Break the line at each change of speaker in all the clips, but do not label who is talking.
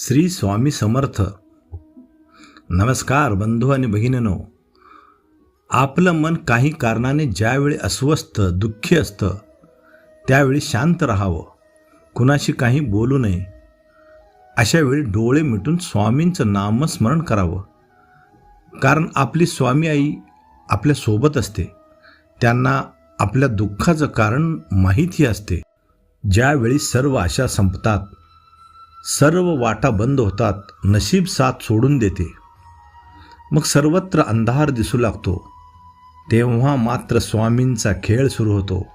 श्री स्वामी समर्थ. नमस्कार बंधू आणि भगिनीनो आपलं मन काही कारणाने ज्यावेळी अस्वस्थ दुःखी असतं त्यावेळी शांत राहावं. कुणाशी काही बोलू नये. अशा वेळी डोळे मिटून स्वामींचं नामस्मरण करावं. कारण आपली स्वामी आई आपल्यासोबत असते. त्यांना आपल्या दुःखाचं कारण माहिती असते. ज्यावेळी सर्व आशा संपतात सर्व वाटा बंद होतात नशीब साथ सोडून देते. मग सर्वत्र अंधार दिसू लागतो. तेव्हा मात्र स्वामींचा खेळ सुरू होतो.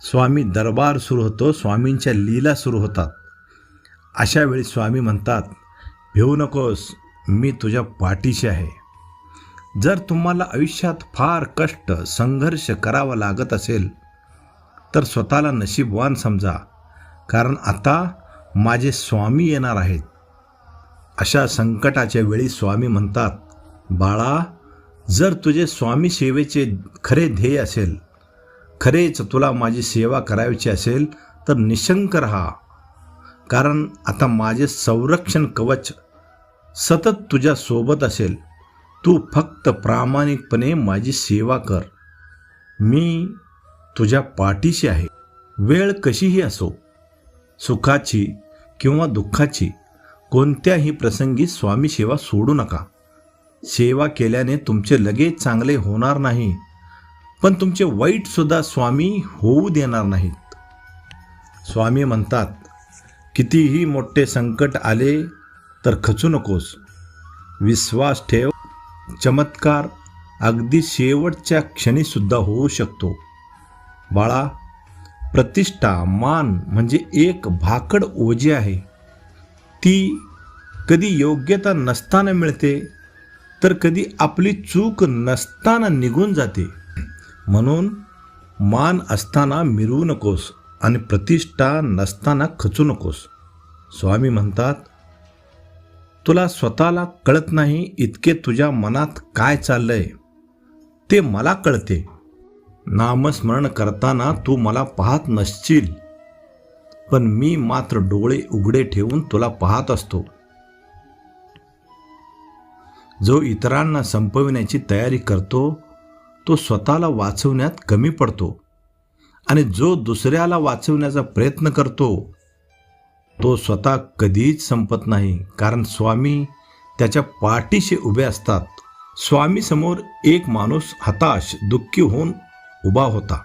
स्वामी दरबार सुरू होतो स्वामींच्या लीला सुरू होतात. अशा वेळी स्वामी म्हणतात भिवू नकोस मी तुझ्या पाठीशी आहे. जर तुम्हाला आयुष्यात फार कष्ट संघर्ष करावा लागत असेल तर स्वतःला नशीबवान समजा. कारण आता माझे स्वामी येणार आहेत. अशा संकटाच्या वेळी स्वामी म्हणतात बाळा जर तुझे स्वामी सेवेचे खरे ध्येय असेल खरेच तुला माझी सेवा करायची असेल तर निशंक राहा. कारण आता माझे संरक्षण कवच सतत तुझ्या सोबत असेल. तू फक्त प्रामाणिकपणे माझी सेवा कर. मी तुझ्या पाठीशी आहे. वेळ कशीही असो. सुखाची किंवा दुःखाची कोणत्याही प्रसंगी स्वामी सेवा सोडू नका. सेवा केल्याने तुमचे लगेच चांगले होणार नाही पण तुमचे वाईटसुद्धा स्वामी होऊ देणार नाहीत. स्वामी म्हणतात कितीही मोठे संकट आले तर खचू नकोस. विश्वास ठेव. चमत्कार अगदी शेवटच्या क्षणीसुद्धा होऊ शकतो. बाळा प्रतिष्ठा मान म्हणजे एक भाकड ओझी आहे. ती कधी योग्यता नसताना मिळते तर कधी आपली चूक नसताना निघून जाते. म्हणून मान असताना मिरवू नकोस आणि प्रतिष्ठा नसताना खचू नकोस. स्वामी म्हणतात तुला स्वतःला कळत नाही इतके तुझ्या मनात काय चाललंय. ते मला कळते. नामस्मरण करताना तू मला पाहत नसशील. पण मी मात्र डोळे उघडे ठेवून तुला पाहत असतो. जो इतरांना संपविण्याची तयारी करतो तो स्वतःला वाचवण्यात कमी पडतो आणि जो दुसऱ्याला वाचवण्याचा प्रयत्न करतो तो स्वतः कधीच संपत नाही. कारण स्वामी त्याच्या पाठीशी उभे असतात. स्वामीसमोर एक माणूस हताश दुःखी होऊन उभा होता.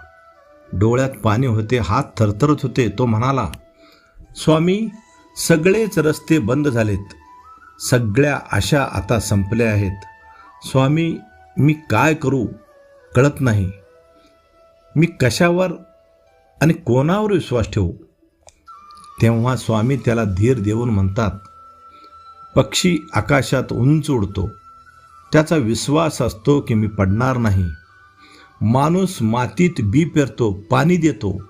डोळ्यात पाणी होते हात थरथरत होते. तो म्हणाला स्वामी सगळेच रस्ते बंद झालेत. सगळ्या आशा आता संपल्या आहेत. स्वामी मी काय करू? कळत नाही. मी कशावर आणि कोणावर विश्वास ठेवू? तेव्हा स्वामी त्याला धीर देऊन म्हणतात पक्षी आकाशात उंच उडतो. त्याचा विश्वास असतो की मी पडणार नाही. माणूस मातीत बी पेरतो पाणी देतो.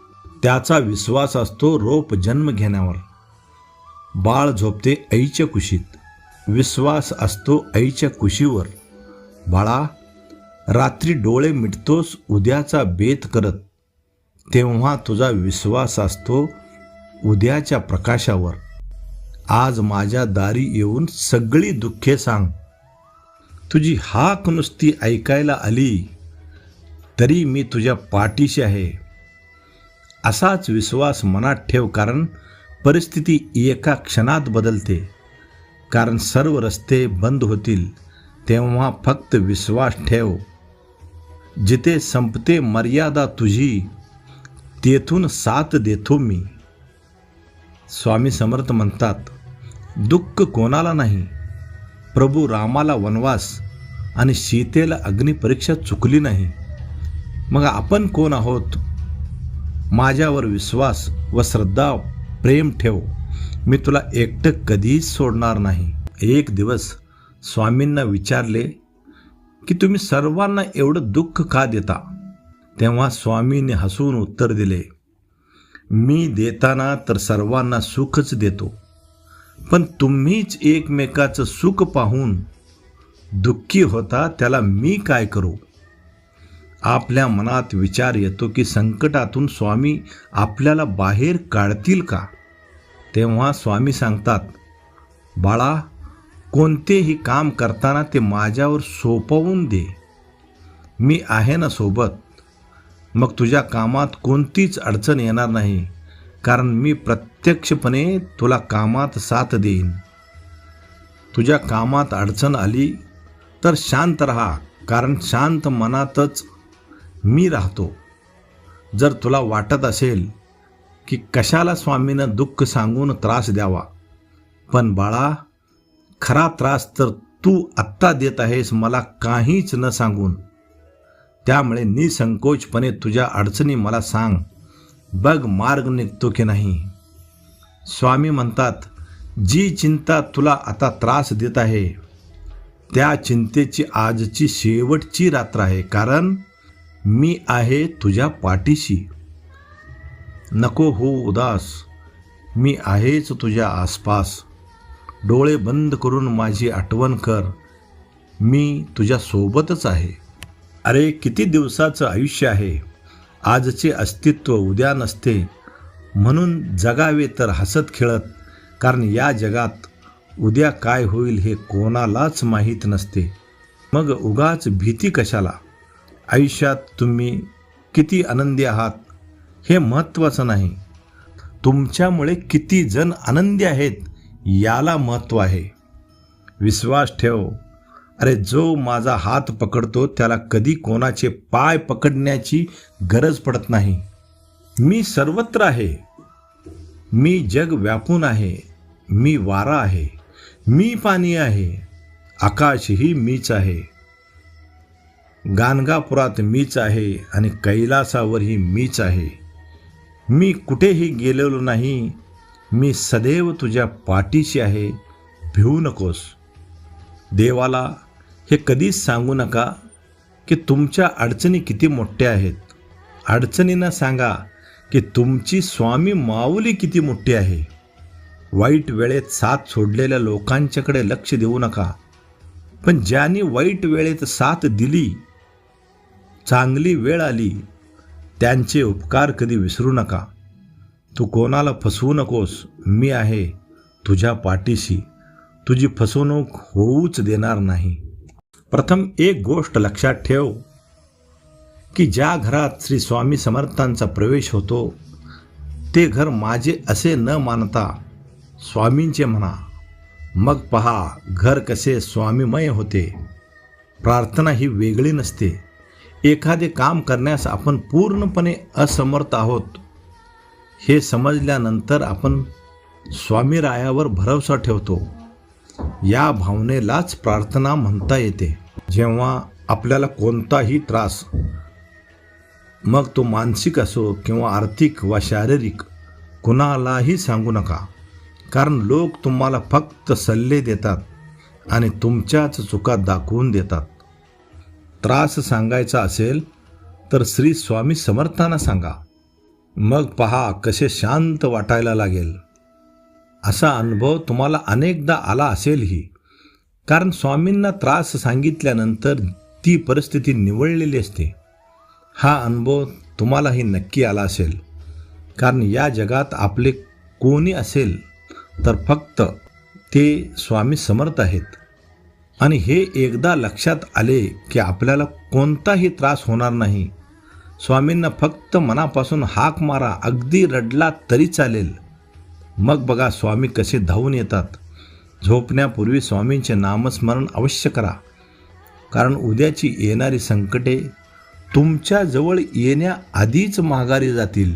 त्याचा विश्वास असतो रोप जन्म घेण्यावर. बाळ झोपते आईच्या कुशीत. विश्वास असतो आईच्या कुशीवर. बाळा रात्री डोळे मिटतोस उद्याचा बेत करत. तेव्हा तुझा विश्वास असतो उद्याच्या प्रकाशावर. आज माझ्या दारी येऊन सगळी दुःखे सांग. तुझी हाक नुसती ऐकायला आली. तरी मी तुझ्या पाठीशी आहे. असाच विश्वास मनात ठेव कारण परिस्थिती एका क्षणात बदलते. कारण सर्व रस्ते बंद होतील तेव्हा फक्त विश्वास ठेव. जिथे संपते मर्यादा तुझी तेथून साथ देतो मी. स्वामी समर्थ म्हणतात दुःख कोणाला नाही? प्रभू रामाला वनवास आणि सीतेला अग्निपरीक्षा चुकली नाही. मग आपण कोण आहोत? माझ्यावर विश्वास व श्रद्धा प्रेम ठेव. मी तुला एकटं कधीच सोडणार नाही. एक दिवस स्वामींना विचारले की तुम्ही सर्वांना एवढं दुःख का देता? तेव्हा स्वामींनी हसून उत्तर दिले मी देताना तर सर्वांना सुखच देतो. पण तुम्हीच एकमेकाचं सुख पाहून दुःखी होता त्याला मी काय करू? आपल्या मनात विचार येतो की संकटातून स्वामी आपल्याला बाहेर काढतील का? तेव्हा स्वामी सांगतात बाळा कोणतेही काम करताना ते माझ्यावर सोपवून दे. मी आहे ना सोबत. मग तुझ्या कामात कोणतीच अडचण येणार नाही कारण मी प्रत्यक्षपणे तुला कामात साथ देईन. तुझ्या कामात अडचण आली तर शांत रहा कारण शांत मनातच मी राहतो. जर तुला वाटत असेल की कशाला स्वामीनं दुःख सांगून त्रास द्यावा पण बाळा खरा त्रास तर तू आत्ता देत आहेस मला काहीच न सांगून. त्यामुळे निसंकोचपणे तुझ्या अडचणी मला सांग. बघ मार्ग निघतो की नाही. स्वामी म्हणतात जी चिंता तुला आता त्रास देत आहे त्या चिंतेची आजची शेवटची रात्र आहे. कारण मी आहे तुझ्या पाठीशी. नको हो उदास. मी आहेच तुझ्या आसपास. डोळे बंद करून माझी आठवण कर. मी तुझ्या सोबतच आहे. अरे किती दिवसाचं आयुष्य आहे. आजचे अस्तित्व उद्या नसते. म्हणून जगावे तर हसत खेळत. कारण या जगात उद्या काय होईल हे कोणालाच माहीत नसते. मग उगाच भीती कशाला? आयुष्यात तुम्ही किती आनंदी आहात हे महत्त्वाचं नाही. तुमच्यामुळे किती जण आनंदी आहेत याला महत्त्व आहे. विश्वास ठेव. अरे जो माझा हात पकडतो त्याला कधी कोणाचे पाय पकडण्याची गरज पडत नाही. मी सर्वत्र आहे. मी जग व्यापून आहे. मी वारा आहे. मी पाणी आहे. आकाशही मीच आहे. गाणगापुरात मीच आहे आणि कैलासावरही मीच आहे. मी कुठेही गेलेलो नाही. मी सदैव तुझ्या पाठीशी आहे. भिवू नकोस. देवाला हे कधीच सांगू नका की तुमच्या अडचणी किती मोठ्या आहेत. अडचणींना सांगा की तुमची स्वामी माऊली किती मोठी आहे. वाईट वेळेत साथ सोडलेल्या लोकांच्याकडे लक्ष देऊ नका. पण ज्यांनी वाईट वेळेत साथ दिली चांगली वेळ आली त्यांचे उपकार कधी विसरू नका. तू कोणाला फसवू नकोस मी आहे तुझ्या पाठीशी. तुझी फसवणूक होऊच देणार नाही. प्रथम एक गोष्ट लक्षात ठेव की ज्या घरात श्री स्वामी समर्थांचा प्रवेश होतो ते घर माझे असे न मानता स्वामींचे म्हणा. मग पहा घर कसे स्वामीमय होते. प्रार्थना ही वेगळी नसते. एखादे काम करण्यास आपण पूर्णपणे असमर्थ आहोत हे समजल्यानंतर आपण स्वामीरायावर भरोसा ठेवतो. या भावनेलाच प्रार्थना म्हणता येते. जेव्हा आपल्याला कोणताही त्रास मग तो मानसिक असो किंवा आर्थिक वा शारीरिक कुणालाही सांगू नका. कारण लोक तुम्हाला फक्त सल्ले देतात आणि तुमच्याच चुका दाखवून देतात. त्रास सांगायचा असेल तर श्री स्वामी समर्थांना सांगा. मग पहा कसे शांत वाटायला लागेल. असा अनुभव तुम्हाला अनेकदा आला असेलही. कारण स्वामींना त्रास सांगितल्यानंतर ती परिस्थिती निवडलेली असते. हा अनुभव तुम्हालाही नक्की आला असेल. कारण या जगात आपले कोणी असेल तर फक्त ते स्वामी समर्थ आहेत. आणि हे एकदा लक्षात आले की आपल्याला कोणताही त्रास होणार नाही. स्वामींना फक्त मनापासून हाक मारा अगदी रडला तरी चालेल. मग बघा स्वामी कसे धावून येतात. झोपण्यापूर्वी स्वामींचे नामस्मरण अवश्य करा. कारण उद्याची येणारी संकटे तुमच्याजवळ येण्याआधीच माघारी जातील.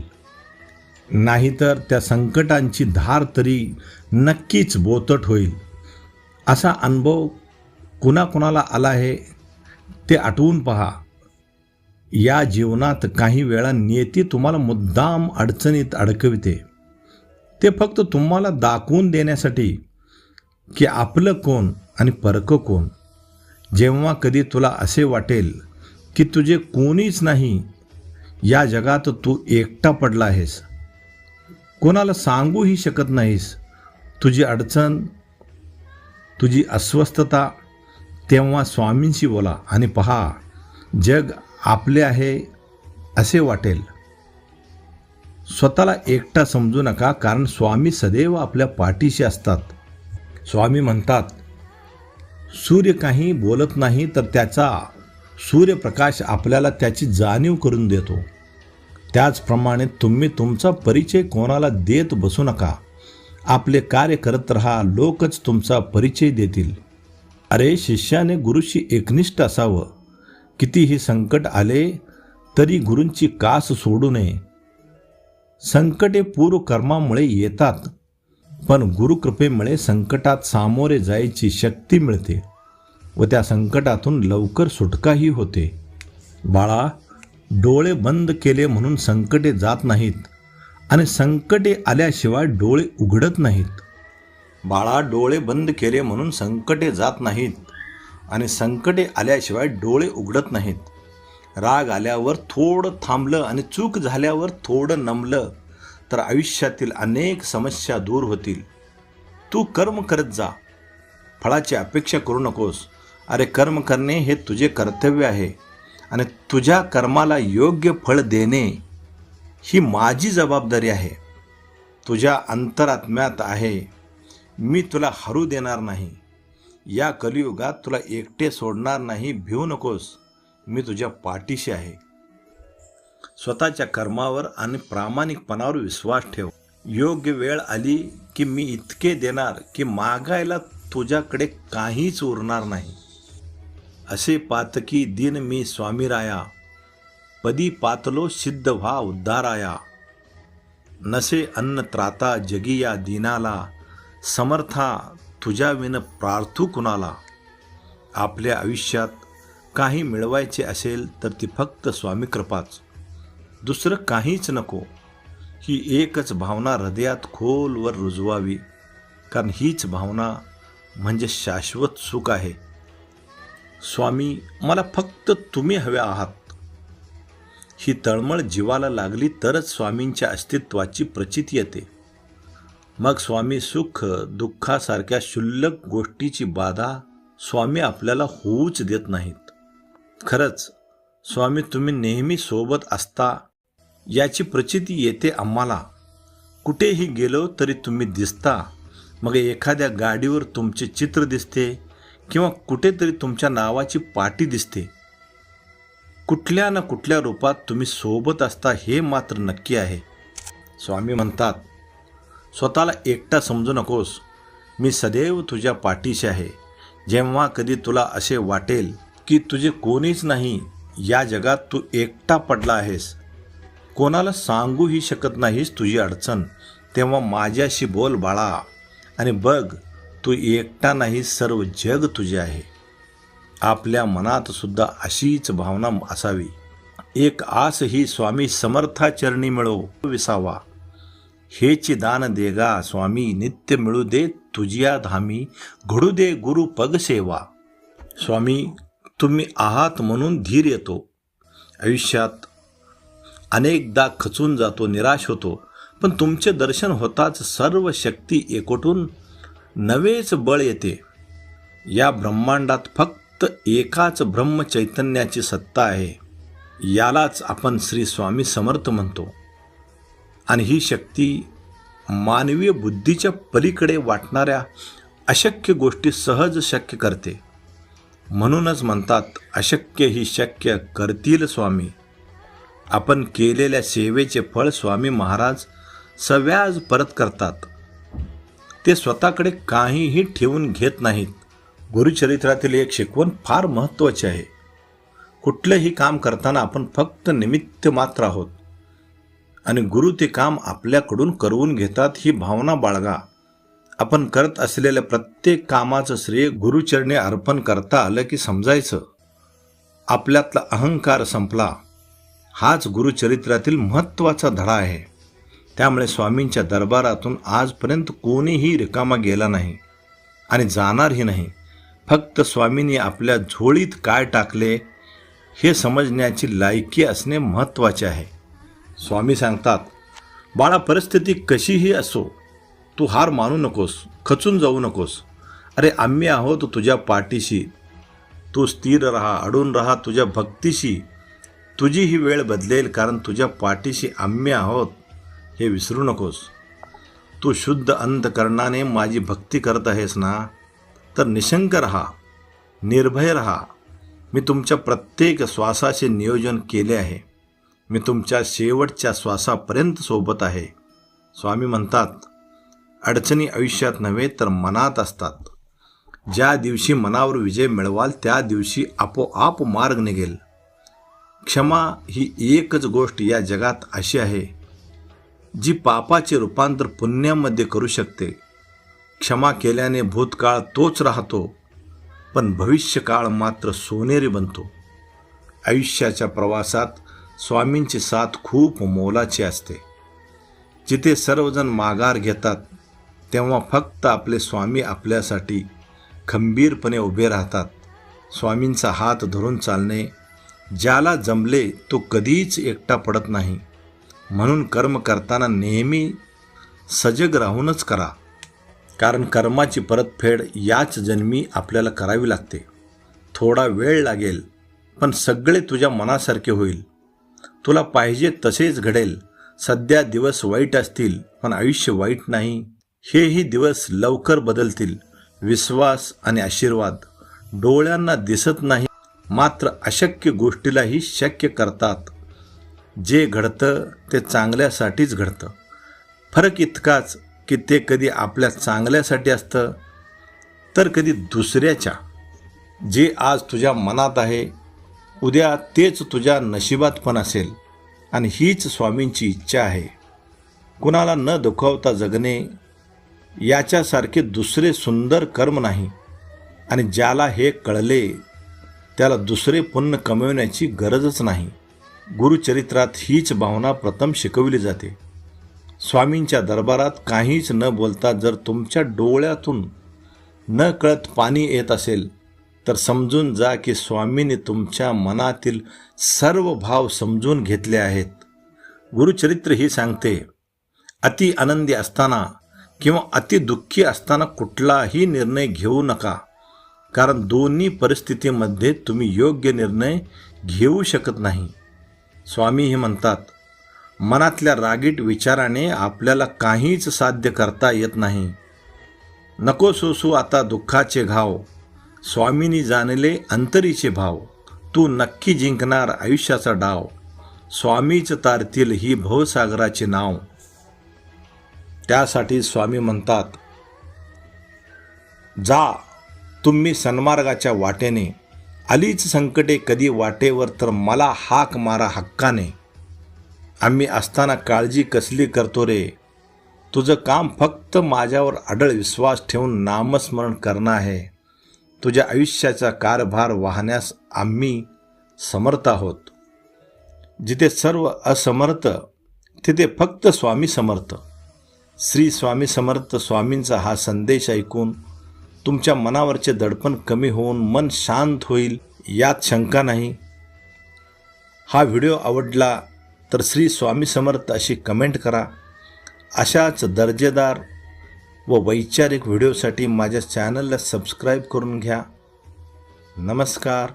नाहीतर त्या संकटांची धार तरी नक्कीच बोतट होईल. असा अनुभव कुणाकुणाला आला आहे ते आठवून पहा. या जीवनात काही वेळा नियती तुम्हाला मुद्दाम अडचणीत अडकविते. ते फक्त तुम्हाला दाखवून देण्यासाठी की आपलं कोण आणि परकं कोण. जेव्हा कधी तुला असे वाटेल की तुझे कोणीच नाही या जगात तू एकटा पडला आहेस. कोणाला सांगूही शकत नाहीस. तुझी अडचण तुझी अस्वस्थता तेव्हा स्वामींशी बोला आणि पहा जग आपले आहे असे वाटेल. स्वतःला एकटा समजू नका कारण स्वामी सदैव आपल्या पाठीशी असतात. स्वामी म्हणतात सूर्य काही बोलत नाही तर त्याचा सूर्यप्रकाश आपल्याला त्याची जाणीव करून देतो. त्याचप्रमाणे तुम्ही तुमचा परिचय कोणाला देत बसू नका. आपले कार्य करत राहा लोकच तुमचा परिचय देतील. अरे शिष्याने गुरुशी एकनिष्ठ असावं. कितीही संकट आले तरी गुरूंची कास सोडू नये. संकटे पूर्व कर्मामुळे येतात पण गुरुकृपेमुळे संकटात सामोरे जायची शक्ती मिळते व त्या संकटातून लवकर सुटकाही होते. बाळा डोळे बंद केले म्हणून संकटे जात नाहीत आणि संकटे आल्याशिवाय डोळे उघडत नाहीत. बाळा डोळे बंद केले म्हणून संकटे जात नाहीत. आणि संकटे आल्याशिवाय डोळे उघडत नाहीत. राग आल्यावर थोडं थांबलं आणि चूक झाल्यावर थोडं नमलं तर आयुष्यातील अनेक समस्या दूर होतील. तू कर्म करत जा. फळाची अपेक्षा करू नकोस. अरे कर्म करणे हे तुझे कर्तव्य आहे. आणि तुझ्या कर्माला योग्य फळ देणे ही माझी जबाबदारी आहे. तुझ्या अंतरात्म्यात आहे. मी तुला हरू देणार नाही. या कलियुगात तुला एकटे सोडणार नाही भिवू नकोस. मी तुझ्या पाठीशी आहे. स्वतःच्या कर्मावर आणि प्रामाणिकपणावर विश्वास ठेव. योग्य वेळ आली की मी इतके देणार की मागायला तुझ्याकडे काहीच उरणार नाही. असे पातकी दिन मी स्वामीराया. पदी पातलो सिद्ध व्हा उद्धाराया. नसे अन्न त्राता जगी या दिनाला. समर्था तुझ्या विन प्रार्थू कुणाला? आपल्या आयुष्यात काही मिळवायचे असेल तर ती फक्त स्वामी कृपाच. दुसरं काहीच नको. ही एकच भावना हृदयात खोलवर रुजवावी. कारण हीच भावना म्हणजे शाश्वत सुख आहे. स्वामी मला फक्त तुम्ही हवे आहात. ही तळमळ जीवाला लागली तरच स्वामींच्या अस्तित्वाची प्रचिती येते. मग स्वामी सुख दुःखासारख्या क्षुल्लक गोष्टीची बाधा स्वामी आपल्याला होऊच देत नाहीत. खरंच स्वामी तुम्ही नेहमी सोबत असता याची प्रचिती येते आम्हाला. कुठेही गेलो तरी तुम्ही दिसता मग एखाद्या गाडीवर तुमचे चित्र दिसते किंवा कुठेतरी तुमच्या नावाची पाटी दिसते. कुठल्या ना कुठल्या रूपात तुम्ही सोबत असता हे मात्र नक्की आहे. स्वामी म्हणतात स्वतःला एकटा समजू नकोस. मी सदैव तुझ्या पाठीशी आहे. जेव्हा कधी तुला असे वाटेल की तुझे कोणीच नाही या जगात तू एकटा पडला आहेस. कोणाला सांगूही शकत नाहीस तुझी अडचण. तेव्हा माझ्याशी बोल बाळा. आणि बघ तू एकटा नाही सर्व जग तुझे आहे. आपल्या मनात सुद्धा अशीच भावना असावी. एक आस ही स्वामी समर्थाचरणी मिळो विसावा. हेची दान देगा स्वामी नित्य मिळू दे तुझ्या धामी घडू दे गुरु पग सेवा स्वामी तुम्ही आहात म्हणून धीर येतो आयुष्यात अनेकदा खचून जातो निराश होतो पण तुमचे दर्शन होताच सर्व शक्ती एकवटून नवेच बळ येते या ब्रह्मांडात फक्त एकाच ब्रह्म चैतन्याची सत्ता आहे यालाच आपण श्री स्वामी समर्थ म्हणतो आणि ही शक्ती मानवीय बुद्धीच्या पलीकडे वाटणाऱ्या अशक्य गोष्टी सहज शक्य करते. म्हणूनच म्हणतात अशक्य ही शक्य करतील स्वामी. आपण केलेल्या सेवेचे फळ स्वामी महाराज सव्याज परत करतात. ते स्वतःकडे काहीही ठेवून घेत नाहीत. गुरुचरित्रातील एक शिकवण फार महत्त्वाची आहे. कुठलंही काम करताना आपण फक्त निमित्त मात्र आहोत. आणि गुरु ते काम आपल्याकडून करवून घेतात ही भावना बाळगा. आपण करत असलेल्या प्रत्येक कामाचं श्रेय गुरुचरणी अर्पण करता आलं की समजायचं. आपल्यातला अहंकार संपला. हाच गुरुचरित्रातील महत्त्वाचा धडा आहे. त्यामुळे स्वामींच्या दरबारातून आजपर्यंत कोणीही रिकामा गेला नाही आणि जाणारही नाही. फक्त स्वामींनी आपल्या झोळीत काय टाकले हे समजण्याची लायकी असणे महत्त्वाचे आहे. स्वामी सांगतात बाळा परिस्थिती कशीही असो तू हार मानू नकोस खचून जाऊ नकोस. अरे आम्ही आहोत तुझ्या पाठीशी. तू स्थिर राहा अडून राहा तुझ्या भक्तीशी. तुझी ही वेळ बदलेल कारण तुझ्या पाठीशी आम्ही आहोत. हे विसरू नकोस. तू शुद्ध अंतकरणाने माझी भक्ती करत आहेस ना? तर निशंक रहा निर्भय रहा. मी तुमच्या प्रत्येक श्वासाचे नियोजन केले आहे. मी तुमच्या शेवटच्या श्वासापर्यंत सोबत आहे. स्वामी म्हणतात अडचणी आयुष्यात नव्हे तर मनात असतात. ज्या दिवशी मनावर विजय मिळवाल त्या दिवशी आपोआप मार्ग निघेल. क्षमा ही एकच गोष्ट या जगात अशी आहे जी पापाचे रूपांतर पुण्यामध्ये करू शकते. क्षमा केल्याने भूतकाळ तोच राहतो पण भविष्यकाळ मात्र सोनेरी बनतो. आयुष्याच्या प्रवासात स्वामींची साथ खूप मोलाची असते. जिथे सर्वजण माघार घेतात तेव्हा फक्त आपले स्वामी आपल्यासाठी खंबीरपणे उभे राहतात. स्वामींचा हात धरून चालणे ज्याला जमले तो कधीच एकटा पडत नाही. म्हणून कर्म करताना नेहमी सजग राहूनच करा. कारण कर्माची परतफेड याच जन्मी आपल्याला करावी लागते. थोडा वेळ लागेल पण सगळे तुझ्या मनासारखे होईल. तुला पाहिजे तसेच घडेल. सध्या दिवस वाईट असतील पण आयुष्य वाईट नाही. हेही दिवस लवकर बदलतील. विश्वास आणि आशीर्वाद. डोळ्यांना दिसत नाही मात्र अशक्य गोष्टीलाही शक्य करतात. जे घडतं ते चांगल्यासाठीच घडतं. फरक इतकाच की ते कधी आपल्या चांगल्यासाठी असतं तर कधी दुसऱ्याच्या. जे आज तुझ्या मनात आहे उद्या तेच तुझ्या नशिबात पण असेल आणि हीच स्वामींची इच्छा आहे. कुणाला न दुखावता जगणे याच्यासारखे दुसरे सुंदर कर्म नाही आणि ज्याला हे कळले त्याला दुसरे पुण्य कमविण्याची गरजच नाही. गुरुचरित्रात हीच भावना प्रथम शिकवली जाते. स्वामींच्या दरबारात काहीच न बोलता जर तुमच्या डोळ्यातून न कळत पाणी येत असेल तर समजून जा की स्वामींनी तुमच्या मनातील सर्व भाव समजून घेतले आहेत. गुरुचरित्र ही सांगते अति आनंदी असताना किंवा अति दुःखी असताना कुठलाही निर्णय घेऊ नका कारण दोन्ही परिस्थितीमध्ये तुम्ही योग्य निर्णय घेऊ शकत नाही. स्वामी हे म्हणतात मनातल्या रागीट विचाराने आपल्याला काहीच साध्य करता येत नाही. नको सोसू आता दुःखाचे घाव स्वामीनी जाणले अंतरीचे भाव. तू नक्की जिंकणार आयुष्याचा डाव. स्वामीच तारतील ही भवसागराचे नाव. त्यासाठी स्वामी म्हणतात जा तुम्ही सन्मार्गाच्या वाटेने. आलीच संकटे कधी वाटेवर तर मला हाक मारा हक्काने. आम्ही असताना काळजी कसली करतो रे? तुझं काम फक्त माझ्यावर अडळ विश्वास ठेवून नामस्मरण करणं आहे. तुझ्या आयुष्याचा कारभार वाहण्यास आम्ही समर्थ आहोत. जिथे सर्व असमर्थ तिथे फक्त स्वामी समर्थ. श्री स्वामी समर्थ स्वामींचा हा संदेश ऐकून तुमच्या मनावरचे दडपण कमी होऊन मन शांत होईल यात शंका नाही. हा व्हिडिओ आवडला तर श्री स्वामी समर्थ अशी कमेंट करा. अशाच दर्जेदार व वैचारिक व्हिडिओसाठी माझ्या चॅनलला सबस्क्राईब करून घ्या. नमस्कार.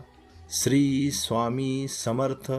श्री स्वामी समर्थ